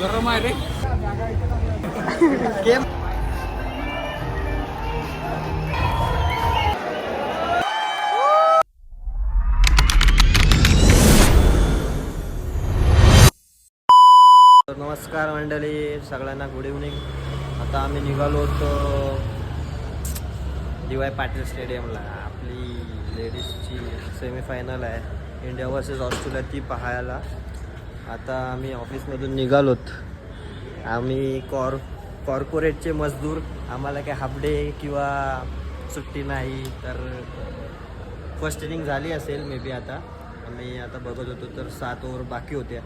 गरम आहे रे. गेम नमस्कार मंडळी सगळ्यांना गुड इव्हनिंग आता आम्ही निघालो होतो डी वाय पाटील स्टेडियमला. आपली लेडीजची सेमीफायनल आहे. इंडिया वर्सेस ऑस्ट्रेलिया ती पाहायला. आता आम्ही ऑफिसमधून निघालोत. आम्ही कॉर कॉर्पोरेटचे मजदूर. आम्हाला काही हाफ डे किंवा सुट्टी नाही तर फर्स्ट इनिंग झाली असेल मे बी आता. आम्ही आता बघत होतो तर सात ओव्हर बाकी होत्या.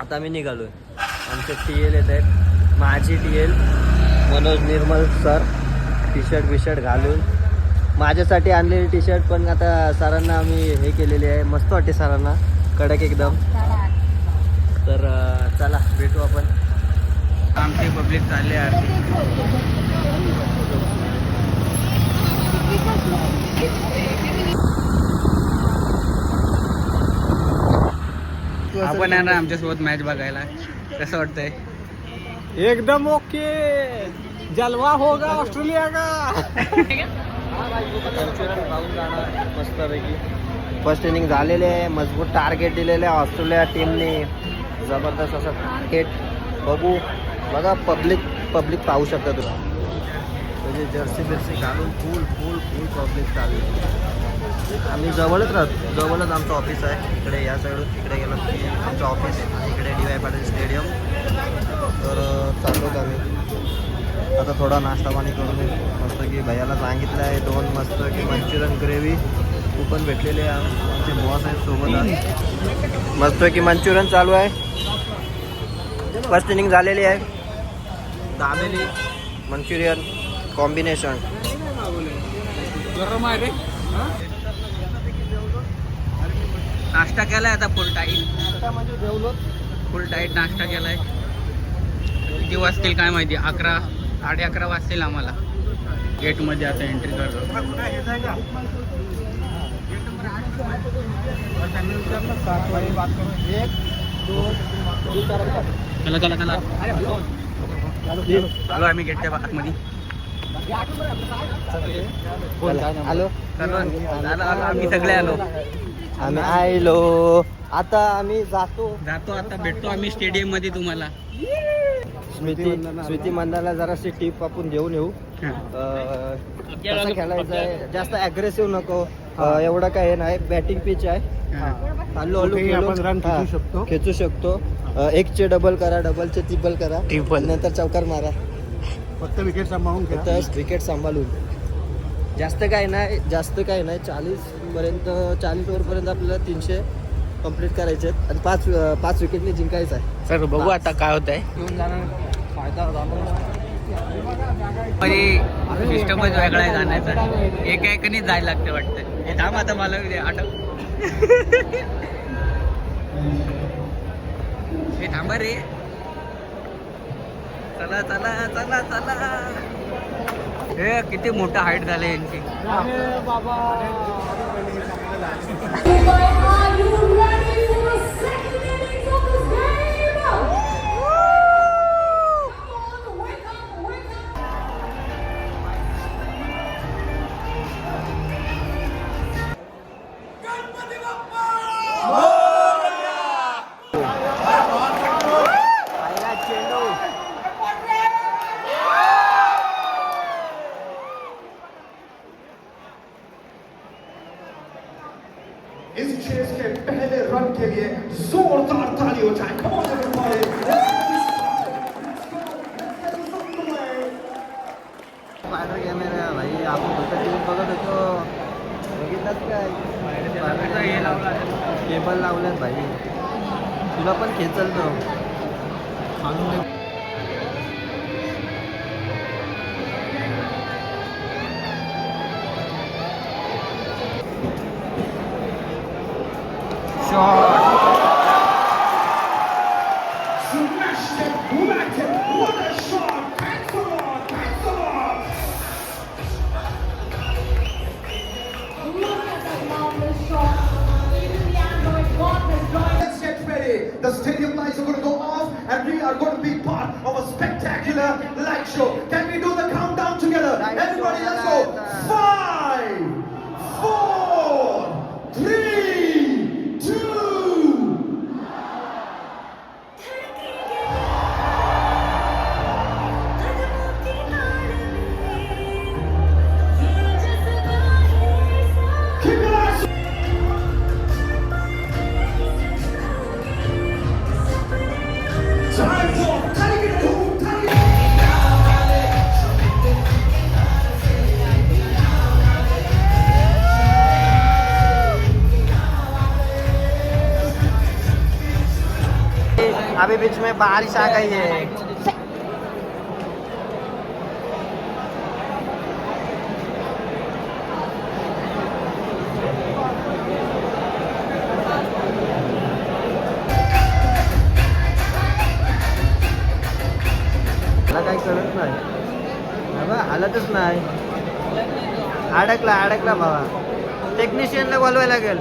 आता आम्ही निघालो आहे आमचे टी एल येत आहेत. माझी T L Manoj Nirmal sir T shirt B shirt घालून. माझ्यासाठी आणलेली टी शर्ट पण आता सरांना आम्ही हे केलेली आहे. मस्त वाटते सरांना. कडक एकदम. तर चला भेटू आपण. आमचे पब्लिक चालले आरती. आपण आहे ना आमच्यासोबत मॅच बघायला. कसं वाटतंय? एकदम ओके. जलवा होगा ऑस्ट्रेलिया का? फर्स्ट इनिंग झालेले आहे. मजबूत टार्गेट दिलेले आहे ऑस्ट्रेलिया टीमने जबरदस्त असं टार्गेट बघू. बघा पब्लिक पब्लिक पाहू शकता तुम्ही. म्हणजे जर्सी बिर्सी घालून फुल फुल फुल पब्लिक चालू आम्ही जवळच राहतो. जवळच आमचं ऑफिस आहे. इकडे या साईडून तिकडे गेलो की आमचं ऑफिस आहे. इकडे डी वाय पाटील स्टेडियम तर अं, चाललोच आम्ही. आता थोडा नाश्ता पाणी करून मस्त की भैयाला सांगितलं आहे दोन मस्त की मंचुरियन ग्रेव्ही. कुपन भेटलेले आहे. आमचे बॉस आहेत सोबत आहे. की मंचुरियन चालू आहे. फर्स्ट इनिंग झालेली आहे. दाबेली मंचुरियन कॉम्बिनेशन गरम आहे रे. नाश्ता केलाय आता फुल टाईट म्हणजे जेवलो फुल टाईट नाश्ता केलाय. किती वाजतील काय माहिती? अकरा साडे अकरा वाजतील आम्हाला. गेटमध्ये आता एंट्री करतो चला चला चला. आलो आम्ही गेटच्या आतमध्ये आलो, आम्ही सगळे आलो. आम्ही आयलो. आता आम्ही जातो. जातो आता भेटतो आम्ही स्टेडियममध्ये तुम्हाला. स्मृती स्मृती मंदाला जराशी टीप आपण देऊन येऊ. कसं खेळायचं आहे. जास्त अग्रेसिव्ह नको. एवढं काय हे. नाही बॅटिंग पिच आहे हल्लो हल्लो खेळू. शकतो. खेचू शकतो. अं, एकचे डबल करा डबलचे ट्रिपल करा. Triple. नंतर चौकार मारा. फक्त विकेट सांभाळून फक्त विकेट सांभाळून. जास्त काय नाही जास्त काय नाही. चाळीस पर्यंत चाळीस ओव्हर पर्यंत आपल्याला तीनशे कंप्लीट करायचे आहेत. आणि पाच पाच विकेटने जिंकायचं आहे. सर बघू आता काय होत आहे फायदा म्हणजे सिस्टमच वेगळा आहे जाण्याचा एका एकाने जायला लागते वाटतं. हे थांब आता मला आठव. हे थांबा रे. चला चला चला चला. हे किती मोठा हाईट झाले यांची. Are केबल लावल्यात भाई तुला पण खेचल तो Smashed are going to be part of a spectacular light show. Can we do that? अभी बीच में बारिश आ गई है। मला काही कळत नाही. बाबा हालतच नाही. अडकला अडकला बाबा. टेक्निशियनला बोलवायला लागेल.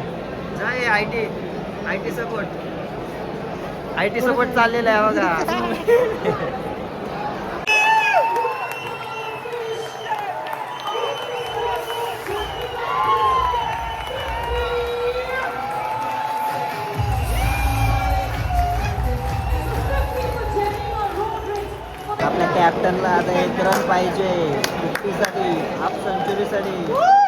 नाही I T I T support I T support चाललेला आहे बघा. आपल्या कॅप्टनला आता एक रन पाहिजे. फिफ्टीसाठी हाफ सेंचुरीसाठी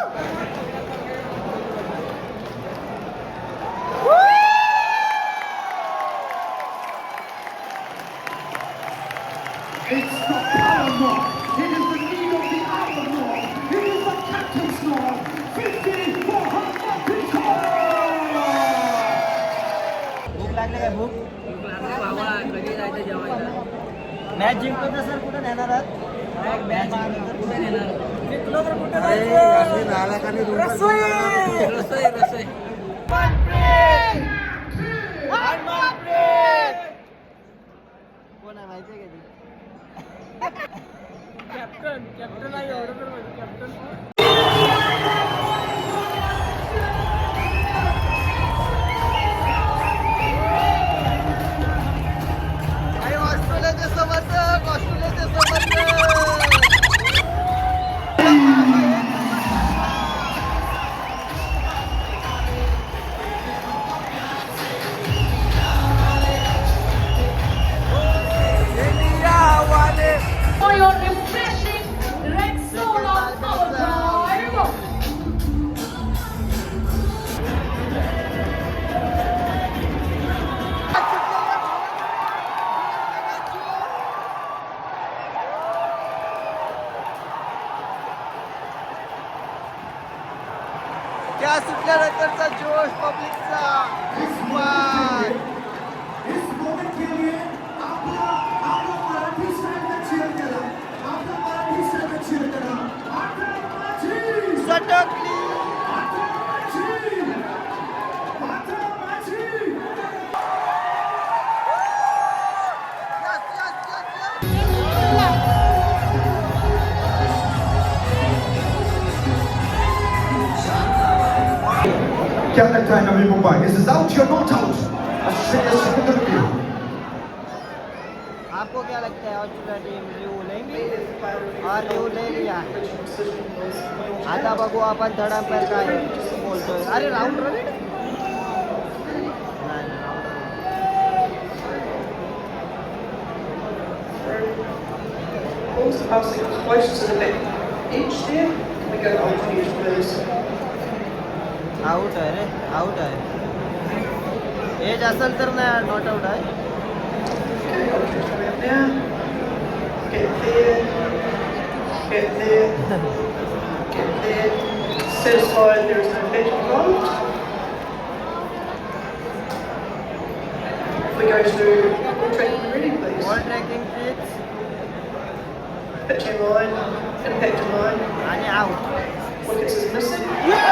कोण आहे माहिती आहे का कॅप्टन कॅप्टन आहे एवढं तर captain क्या लगता है Navi Mumbai is is out or not out Australia समुद्र की आपको क्या लगता है ऑस्ट्रेलिया टीम लिव लेंगी और लिव ले लिया आता बघू आपण थर्ड अंपायर काय बोलतोय अरे राऊंड रवीड नाही नाही, round Balls are passing close to the net. Each there, we go alternate please. Out आहे रे आउट आहे एज असेल तर नाही नॉट आउट आहे Okay, alternate around now. Get there. Get there. Get there. Satisfied there is no bet involved. If we go to ball tracking ready, please. Ball tracking fix Pitching line, impact line. आणि out Wickets is missing. क्या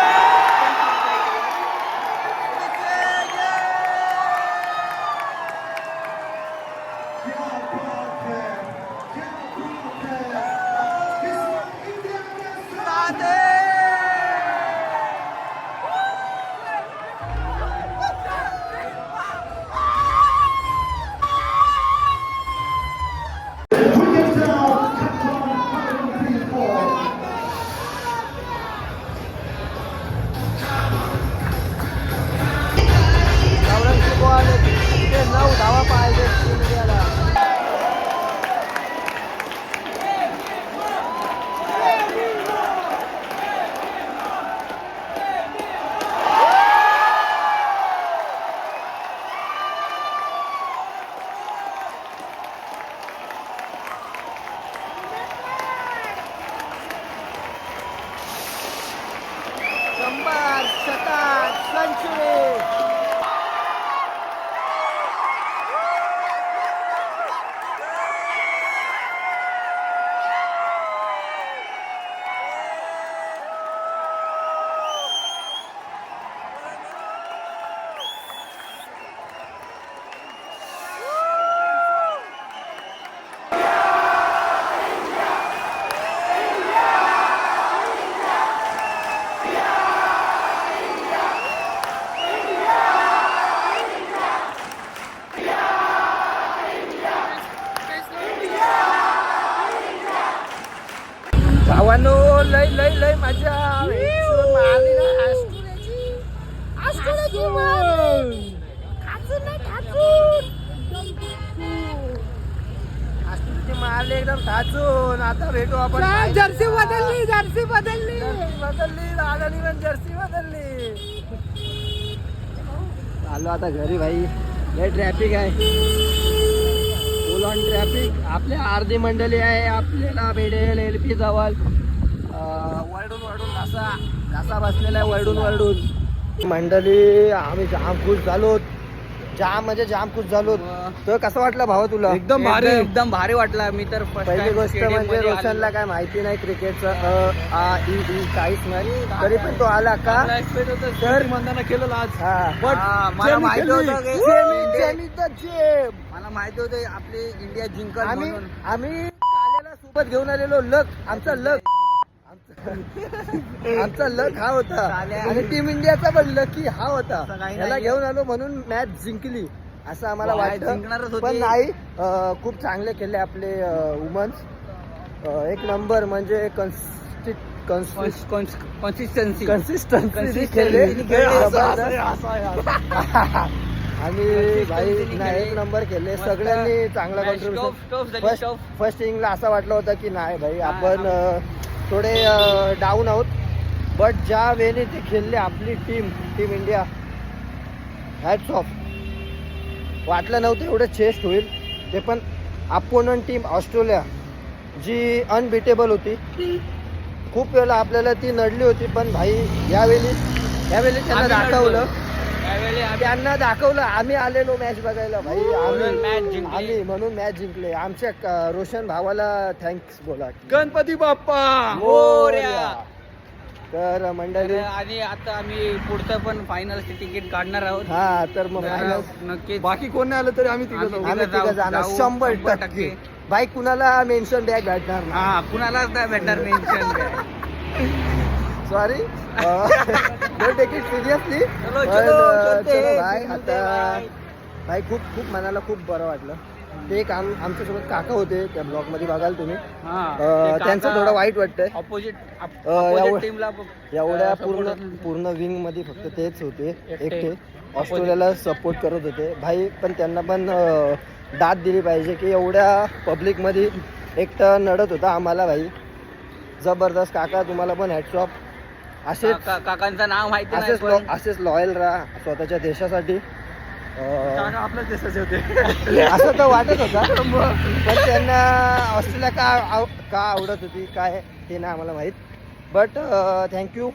シャター、サンチュリー भावानो लय लय लय मजा. आली ना मारले एकदम साचून आता भेटू आपण जर्सी बदलली जर्सी बदलली. बदलली लागली पण जर्सी बदलली. आलो आता घरी भाई. लय ट्रॅफिक आहे. फुल ऑन ट्रॅफिक आपल्या अर्धी मंडळी आहे आपल्याला भेटेल एल पी जवळ. वरडून वरडून घासा घासा बसलेला आहे वरडून वरडून. मंडळी आम्ही जाम खुश झालो. जाम म्हणजे जाम खुश झालो. तर कसं वाटलं भावा तुला? एकदम भारी. एकदम भारी वाटला. मी तर पहिली गोष्ट म्हणजे रोशनला. काय माहिती नाही क्रिकेटचं काहीच नाही. तरी पण तो आला का? तर- मंदाना केलं आज. मला माहिती. होतं माहिती होतं आपली इंडिया जिंकल आम्ही म्हणून आम्ही काल्याला सोबत घेऊन आलेलो लक आमचा लक आमचा लक हा होता चाल्या. आणि टीम इंडियाचा पण लकी हा होता असं काही याला नाहीये. घेऊन आलो म्हणून मॅच जिंकली असं आम्हाला वाटतं जिंकणारच होती. पण नाही अं, खूप चांगले खेळले आपले वुमन्स एक नंबर म्हणजे कॉन्सिस्टन्सी कन्सिस्टन्सी Consistency खेळले खेळले. जबरदस्त. आणि भाई नाही एक नंबर खेळले सगळ्यांनी चांगला कॉन्ट्रीब्युशन फर्स्ट. फर्स्ट इनिंगला असं वाटलं होतं की नाही भाई आपण थोडे डाऊन आहोत. बट ज्या वेळेने ते खेळले आपली team team India hats off वाटलं नव्हतं एवढं चेस्ट होईल. ते पण अपोनंट टीम ऑस्ट्रेलिया जी अनबिटेबल होती. खूप वेळेला आपल्याला ती नडली होती पण भाई यावेळी यावेळी त्यांना दाखवलं. त्यांना दाखवलं आम्ही आलेलो मॅच बघायला भाई. म्हणून आम्ही match जिंकली. आम्ही म्हणून मॅच जिंकले. आमच्या क- रोशन भावाला थँक्स बोला. गणपती बाप्पा! मोरया. तर मंडळी तर आणि आता आम्ही पुढचं पण फायनलचे तिकीट काढणार आहोत. हा तर मग तर final नक्कीच. बाकी कोण नाही आलं तरी आम्ही तिघं आम्ही जाऊ. आम्ही तिघं तिघं जाऊ- जाणार. जाऊ शंभर शंभर टक्के. टक्के. बाईक कुणाला मेन्शन बॅग भेटणार हा कुणालाच नाही भेटणार mention sorry don't take it seriously चलो, चलो, चलते भाई आता खूप खूप मनाला खूप बरं वाटलं. ते एक आम आमच्यासोबत काका होते त्या ब्लॉगमध्ये बघाल तुम्ही. अं, त्यांचं थोडं वाईट वाटतंय. ऑपोजिट टीमला एवढ्या पूर्ण पूर्ण विंगमध्ये फक्त तेच होते एकटे. ऑस्ट्रेलियाला सपोर्ट करत होते. भाई पण त्यांना पण दाद दिली पाहिजे की एवढ्या पब्लिकमध्ये एकटं नडत होता आम्हाला भाई. जबरदस्त. काका तुम्हाला पण असेच काकांचं नाव माहिती नाही असेच पण लॉ- असेच लॉयल राहा स्वतःच्या देशासाठी. अं, आपल्याच देशाचे होते. असं तर वाटत होता पण त्यांना ऑस्ट्रेलिया का आव- का आवडत होती काय ते नाही आम्हाला माहीत. बट थँक्यू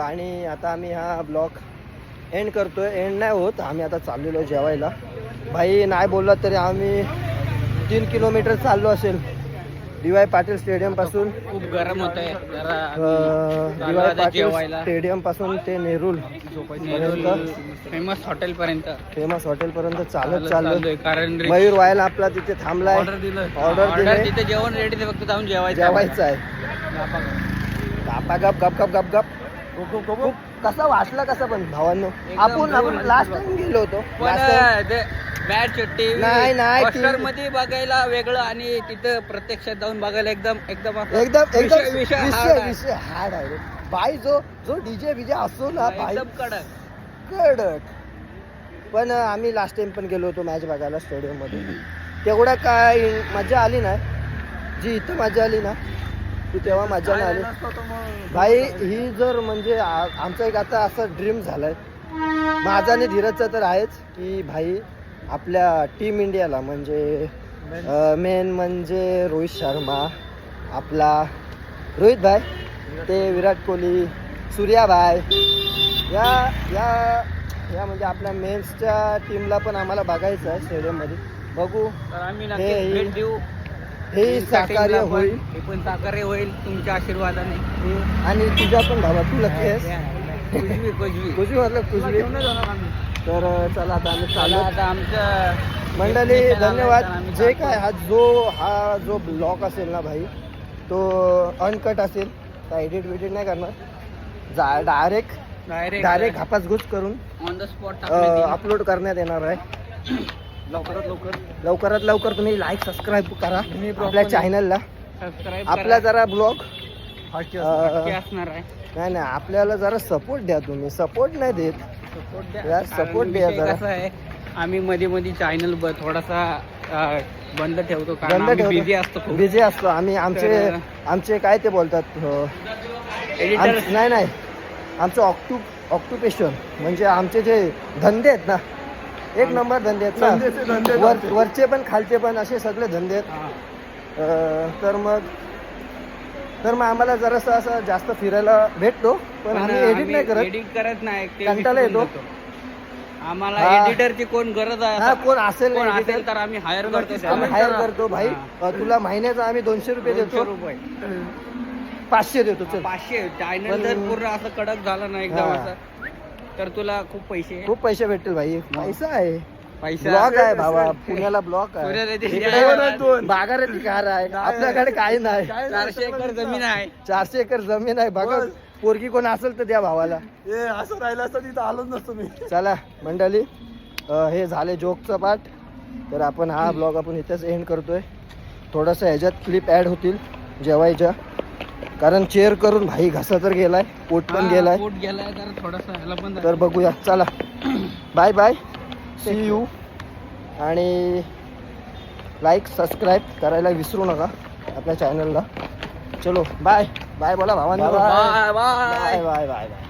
आणि आता आम्ही हा ब्लॉग एंड करतोय. एंड नाही होत आम्ही आता चाललेलो जेवायला. भाई नाही बोलला तरी आम्ही तीन किलोमीटर चाललो असेल. डी वाय पाटील स्टेडियमपासून खूप गरम होत आहे. D Y Patil. स्टेडियमपासून ते नेरूल पर्यंत. फेमस हॉटेल पर्यंत. फेमस हॉटेल पर्यंत चालत चाललो चाललोय. कारण मयूर व्हायला आपला तिथे थांबलाय. ऑर्डर. तिथे जेवण रेडी फक्त जाऊन जेवायचं जेवायचं आहे. गापा गप. गप गप गप गप खूप कसा वाटला कसा पण भावांनो. आपण आपण. लास्ट टाइम गेलो होतो. Time. मॅच नाही, नाही, मध्ये बघायला वेगळं आणि तिथं प्रत्यक्षात जाऊन बघायला एकदम एकदम असं एकदम एकदम विषय- विषय hard विषय आहे. विषय हार्ड आहे रे. बाई जो जो डीजे बीजे असतो ना बाई एकदम कडक. कडक. पण अं, आम्ही लास्ट टाइम पण गेलो होतो मॅच बघायला स्टेडियममध्ये. तेवढा काय मजा आली नाही जी इथं मजा आली ना ती तेव्हा मजा नाही आली. भाई ही जर म्हणजे आ- आमचा एक आता असं ड्रीम झालाय. माझा आणि धीरजचा तर आहेच की भाई आपल्या टीम इंडियाला म्हणजे मेन म्हणजे रोहित शर्मा आपला रोहित भाई ते विराट कोहली सूर्या भाई. या या या म्हणजे आपल्या मेन्सच्या टीमला पण आम्हाला बघायचं आहे स्टेडियममध्ये. बघू. तर आम्ही हे- नक्कीच भेट देऊ. हे तुमच्या साकार्य पण. होईल. हे पण साकार्य होईल तुमच्या आशीर्वादाने. आणि तुझा पण भावा तू लकी आहेस. कुजबी कुजबी कुझी म्हटलं कुझी तर चला आता आम्ही चला आता आमचं मंडळी धन्यवाद. जे. काय हा जो हा जो ब्लॉग असेल ना भाई तो अनकट असेल. तर एडिट विडिट नाही करणार. जा डायरेक्ट डायरेक्ट डायरेक्ट घापासघूस करून ऑन द स्पॉट अपलोड करण्यात येणार आहे. लवकरात लवकर. लवकरात लवकर तुम्ही लाईक सबस्क्राईब करा आपल्या चॅनलला सबस्क्राईब आपला जरा ब्लॉग असणार आहे. नाही नाही आपल्याला जरा सपोर्ट द्या तुम्ही. सपोर्ट नाही देत. सपोर्ट द्या. यार, कारण support द्या विषय जरा. कसा आहे आम्ही मध्ये मध्ये चॅनल थोडासा अं, बंद ठेवतो कारण बंद आम्ही. बिझी असतो खूप. बिझी असतो. आम्ही आमचे तर- आमचे काय ते बोलतात अं, एडिटर आम- नाही नाही. आमचं ऑक्टू ऑक्युपेशन म्हणजे आमचे जे धंदे आहेत ना एक नंबर धंदे आहेत धंदे ना वर आमचे. वरचे पण खालचे पण असे सगळे धंदे आहेत. अं, तर मग तर मग आम्हाला जरासं असं जास्त फिरायला भेटतो पण आम्ही एडिट नाही करत. एडिट करत नाही ते कंटाळा येतो. आम्हाला. एडिटरची कोण गरज हा आहे कोण असेल कोण असेल तर आम्ही हायर करतो आम्ही त्याला. हायर करतो भाई. अं, तुला महिन्याचा आम्ही दोनशे रुपये दोनशे देतो. रुपये. पाचशे देतो चल. पाचशे. जर पूर्ण असं कडक झालं ना एकदम हा. असं तर तुला खूप पैसे. खूप पैसे भेटतील भाई. पैसा आहे. पैसा ब्लॉक आहे भावा पुण्याला ब्लॉक आहे. इकडे आहे. दोन- दोन. बागायती कार आहे. आपल्याकडे काही नाही. चारशे एकर जमीन आहे. चारशे एकर जमीन आहे. बघा बस. पोरगी कोण असेल तर द्या भावाला. ए असं राहिलं असतं तिथं आलोच नसतो मी. चला मंडळी अं, हे झाले जोकचा पार्ट तर आपण हा ब्लॉग आपण इथेच एंड करतोय. थोडंसं ह्याच्यात क्लिप ॲड होतील जेवायच्या. कारण चेअर करून भाई घसा तर गेलाय पोट पण हा, गेलाय. पोट गेलाय तर थोडस ह्याला पण तर बघूया. चला. बाय बाय सी यू आणि लाईक सबस्क्राईब करायला विसरू नका आपल्या चॅनलला चलो बाय बाय बोला भावांना. Bye bye bye bye bye bye